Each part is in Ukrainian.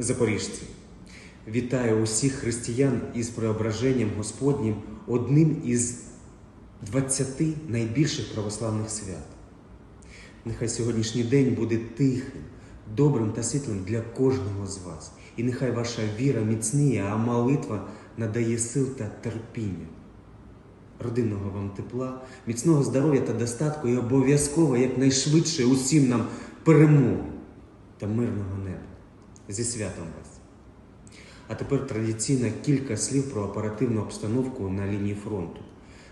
Запоріжці, вітаю усіх християн із преображенням Господнім одним із 20 найбільших православних свят. Нехай сьогоднішній день буде тихим, добрим та світлим для кожного з вас. І нехай ваша віра міцніє, а молитва надає сил та терпіння. Родинного вам тепла, міцного здоров'я та достатку і обов'язково якнайшвидше усім нам перемоги та мирного неба. Зі святом вас. А тепер традиційно кілька слів про оперативну обстановку на лінії фронту.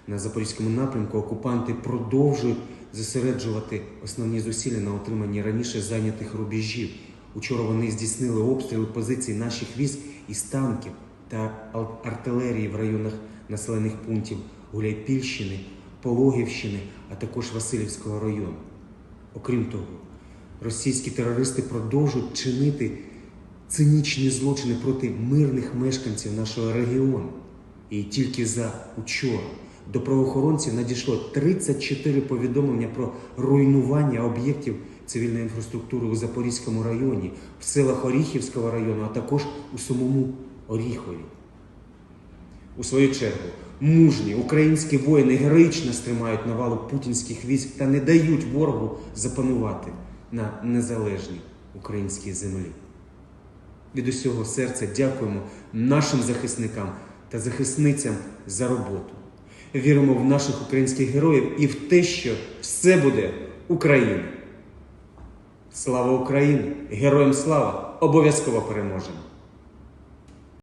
На Запорізькому напрямку окупанти продовжують зосереджувати основні зусилля на отриманні раніше зайнятих рубежів. Учора вони здійснили обстріли позицій наших військ із танків та артилерії в районах населених пунктів Гуляйпільщини, Пологівщини, а також Васильівського району. Окрім того, російські терористи продовжують чинити цинічні злочини проти мирних мешканців нашого регіону. І тільки за учора до правоохоронців надійшло 34 повідомлення про руйнування об'єктів цивільної інфраструктури у Запорізькому районі, в селах Оріхівського району, а також у самому Оріхові. У свою чергу, мужні українські воїни героїчно стримають навалу путінських військ та не дають ворогу запанувати на незалежній українській землі. Від усього серця дякуємо нашим захисникам та захисницям за роботу. Віримо в наших українських героїв і в те, що все буде Україна. Слава Україні! Героям слава! Обов'язково переможемо!